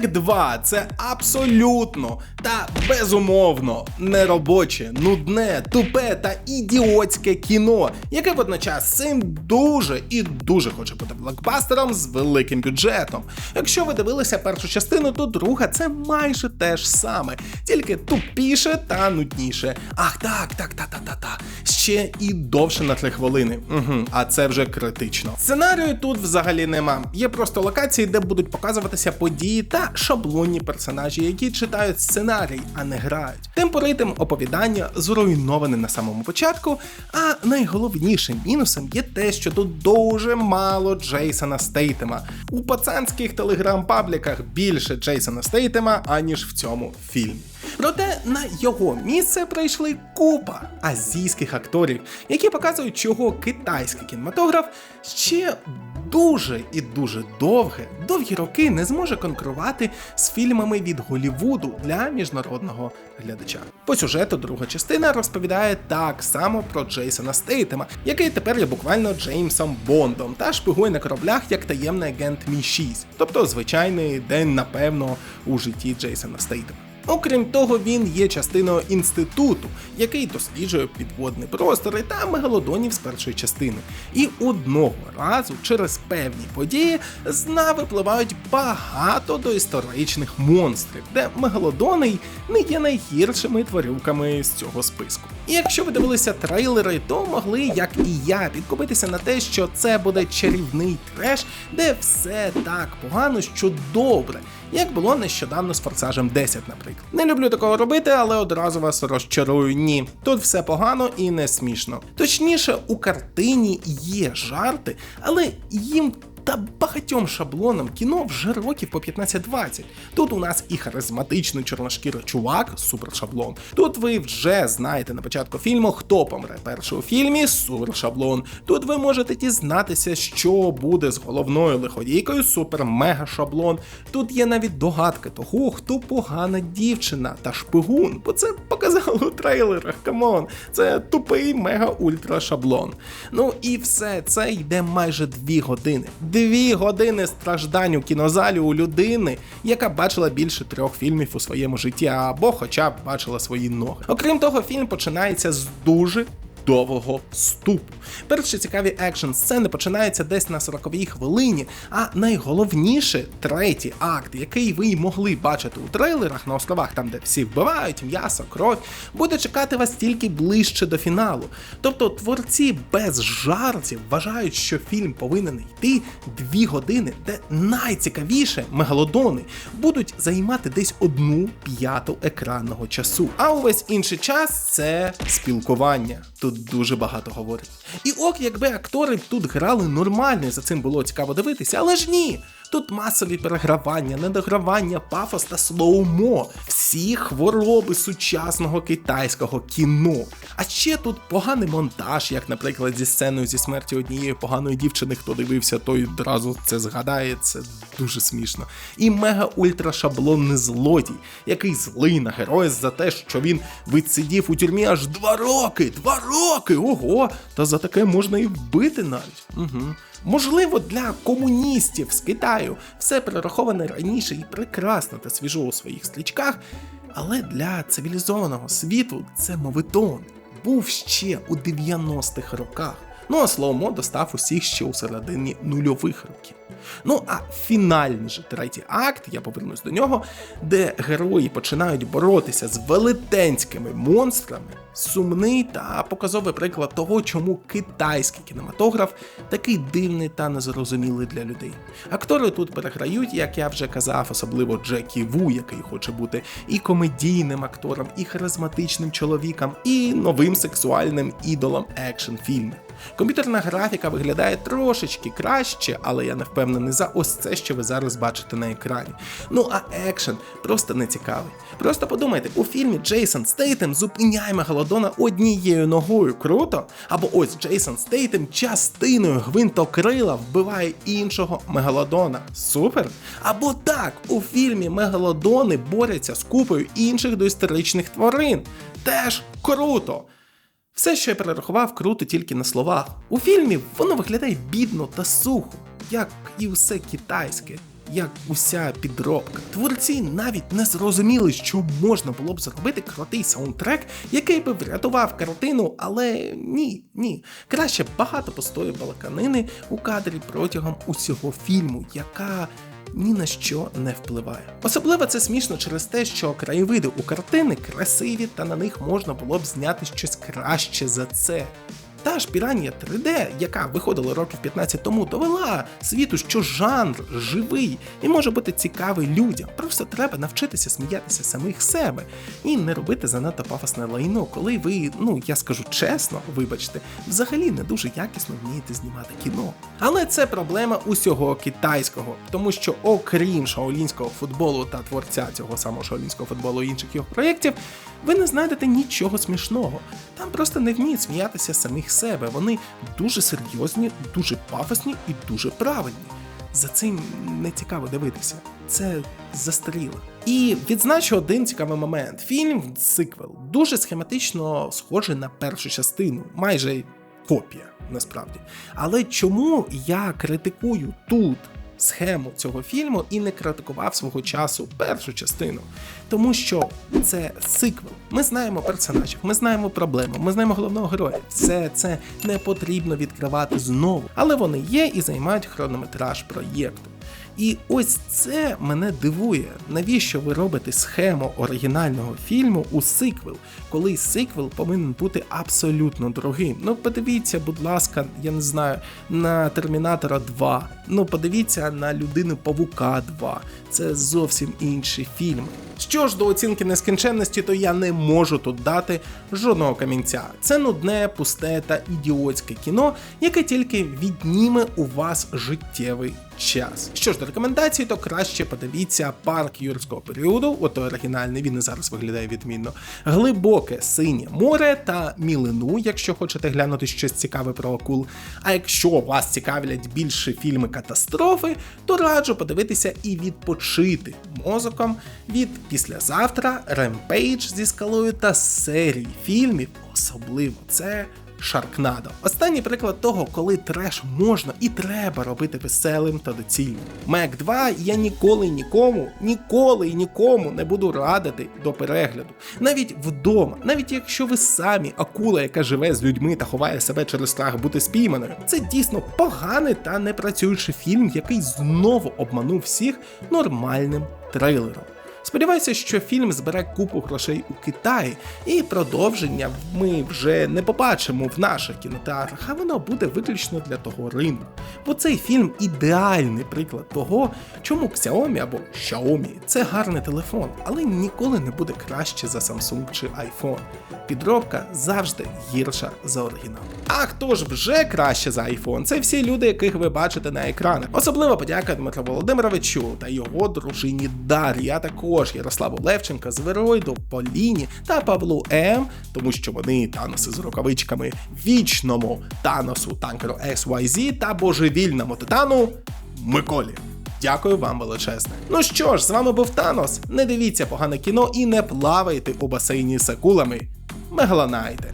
Шрек 2 це абсолютно та безумовно неробоче, нудне, тупе та ідіотське кіно, яке водночас цим дуже і дуже хоче бути блокбастером з великим бюджетом. Якщо ви дивилися першу частину, то друга це майже те ж саме, тільки тупіше та нудніше. Ах, так, так, та, та, та, та. Ще і довше на 3 хвилини. Угу, а це вже критично. Сценарію тут взагалі нема. Є просто локації, де будуть показуватися події та шаблонні персонажі, які читають сценарій, а не грають. Темпоритм оповідання зруйноване на самому початку. А найголовнішим мінусом є те, що тут дуже мало Джейсона Стейтема. У пацанських телеграм-пабліках більше Джейсона Стейтема, аніж в цьому фільмі. Проте на його місце прийшли купа азійських акторів, які показують, чого китайський кінематограф ще дуже і дуже довге, довгі роки не зможе конкурувати з фільмами від Голівуду для міжнародного глядача. По сюжету друга частина розповідає так само про Джейсона Стейтема, який тепер є буквально Джеймсом Бондом та шпигує на кораблях як таємний агент Мі 6, тобто звичайний день, напевно, у житті Джейсона Стейтема. Окрім того, він є частиною інституту, який досліджує підводні простори та мегалодонів з першої частини. І одного разу через певні події з дна випливають багато доісторичних монстрів, де мегалодони не є найгіршими тварюками з цього списку. І якщо ви дивилися трейлери, то могли, як і я, підкупитися на те, що це буде чарівний треш, де все так погано, що добре як було нещодавно з форсажем 10, наприклад. Не люблю такого робити, але одразу вас розчарую. Ні, тут все погано і не смішно. Точніше, у картині є жарти, але їм. Та багатьом шаблонам кіно вже років по 15-20. Тут у нас і харизматичний чорношкірий чувак, супер шаблон. Тут ви вже знаєте на початку фільму, хто помре перший у фільмі, супер шаблон. Тут ви можете дізнатися, що буде з головною лиходійкою, супер мега шаблон. Тут є навіть догадки того, хто погана дівчина та шпигун, бо це показали у трейлерах. Камон, це тупий мега ультра шаблон. Ну і все це йде майже дві години. Дві години страждань у кінозалі у людини, яка бачила більше трьох фільмів у своєму житті, або хоча б бачила свої ноги. Окрім того, фільм починається з дуже довгого ступу. Перші цікаві екшн сцени починаються десь на 40-й хвилині, а найголовніше третій акт, який ви могли бачити у трейлерах на островах, там де всі вбивають, м'ясо, кров, буде чекати вас тільки ближче до фіналу. Тобто творці без жартів вважають, що фільм повинен йти дві години, де найцікавіше мегалодони будуть займати десь одну п'яту екранного часу. А увесь інший час це спілкування. Тут дуже багато говорить. І ок, якби актори тут грали нормально, і за цим було цікаво дивитися, але ж ні. Тут масові перегравання, недогравання, пафос та слоумо. Всі хвороби сучасного китайського кіно. А ще тут поганий монтаж, як, наприклад, зі сценою зі смерті однієї поганої дівчини, хто дивився, той одразу це згадає. Це дуже смішно. І мега ультра шаблонний злодій, який злий на героя за те, що він відсидів у тюрмі аж два роки. Два роки! Ого! Та за таке можна і вбити навіть. Угу. Можливо, для комуністів з Китаю все перераховане раніше і прекрасно та свіжо у своїх стрічках, але для цивілізованого світу це мовитон був ще у 90-х роках. Ну а Слоумо достав усіх ще у середині нульових років. Ну а фінальний же третій акт, я повернусь до нього, де герої починають боротися з велетенськими монстрами, сумний та показовий приклад того, чому китайський кінематограф такий дивний та незрозумілий для людей. Актори тут переграють, як я вже казав, особливо Джекі Ву, який хоче бути і комедійним актором, і харизматичним чоловіком, і новим сексуальним ідолом екшн фільмів. Комп'ютерна графіка виглядає трошечки краще, але я не впевнений за ось це, що ви зараз бачите на екрані. Ну а екшен просто не цікавий. Просто подумайте, у фільмі Джейсон Стейтем зупиняє Мегалодона однією ногою. Круто? Або ось Джейсон Стейтем частиною гвинтокрила вбиває іншого Мегалодона. Супер? Або так, у фільмі Мегалодони борються з купою інших доісторичних тварин. Теж круто! Все, що я перерахував, круто тільки на словах. У фільмі воно виглядає бідно та сухо, як і усе китайське. як уся підробка. Творці навіть не зрозуміли, що можна було б зробити крутий саундтрек, який би врятував картину, але ні, ні. Краще багато пустої балаканини у кадрі протягом усього фільму, яка ні на що не впливає. Особливо це смішно через те, що краєвиди у картини красиві, та на них можна було б зняти щось краще за це. Та ж Піранія 3D, яка виходила років 15 тому, довела світу, що жанр живий і може бути цікавий людям. Просто треба навчитися сміятися самих себе і не робити занадто пафосне лайно, коли ви, ну я скажу чесно, вибачте, взагалі не дуже якісно вмієте знімати кіно. Але це проблема усього китайського, тому що окрім шаолінського футболу та творця цього самого шаолінського футболу і інших його проєктів, ви не знайдете нічого смішного. Там просто не вміють сміятися самих себе. Вони дуже серйозні, дуже пафосні і дуже правильні. За цим не цікаво дивитися. Це застаріло. І відзначу один цікавий момент: фільм сиквел дуже схематично схожий на першу частину, майже копія, насправді. Але чому я критикую тут? Схему цього фільму і не критикував свого часу першу частину, тому що це сиквел. Ми знаємо персонажів, ми знаємо проблему, ми знаємо головного героя. Все це не потрібно відкривати знову, але вони є і займають хронометраж проєкту. І ось це мене дивує. Навіщо ви робите схему оригінального фільму у сиквел, коли сиквел повинен бути абсолютно дорогим? Ну подивіться, будь ласка, я не знаю, на Термінатора 2. Ну подивіться на Людину Павука 2. Це зовсім інші фільми. Що ж до оцінки нескінченності, то я не можу тут дати жодного камінця. Це нудне, пусте та ідіотське кіно, яке тільки відніме у вас життєвий час. Що ж до рекомендацій, то краще подивіться парк юрського періоду, ото оригінальний, він і зараз виглядає відмінно. Глибоке синє море та мілину, якщо хочете глянути щось цікаве про акул. А якщо вас цікавлять більше фільми катастрофи, то раджу подивитися і відпочити мозоком від післязавтра, Ремпейдж зі скалою та серії фільмів, особливо це. Шаркнадо. Останній приклад того, коли треш можна і треба робити веселим та доцільним. Мек 2 я ніколи нікому, ніколи і нікому не буду радити до перегляду. Навіть вдома, навіть якщо ви самі акула, яка живе з людьми та ховає себе через страх бути спійманою, це дійсно поганий та непрацюючий фільм, який знову обманув всіх нормальним трейлером. Сподіваюся, що фільм збере купу грошей у Китаї, і продовження ми вже не побачимо в наших кінотеатрах, а воно буде виключно для того ринку. Бо цей фільм ідеальний приклад того, чому Xiaomi або Xiaomi – це гарний телефон, але ніколи не буде краще за Samsung чи iPhone. Підробка завжди гірша за оригінал. А хто ж вже краще за iPhone? Це всі люди, яких ви бачите на екранах. Особливо подяка Дмитру Володимировичу та його дружині Дар'ї, а також Ярославу Левченка, Звероїду, Поліні та Павлу М, тому що вони таноси з рукавичками вічному таносу танкеру XYZ та божевільному титану Миколі. Дякую вам величезне. Ну що ж, з вами був Танос. Не дивіться погане кіно і не плавайте у басейні з акулами. Мегаланайте.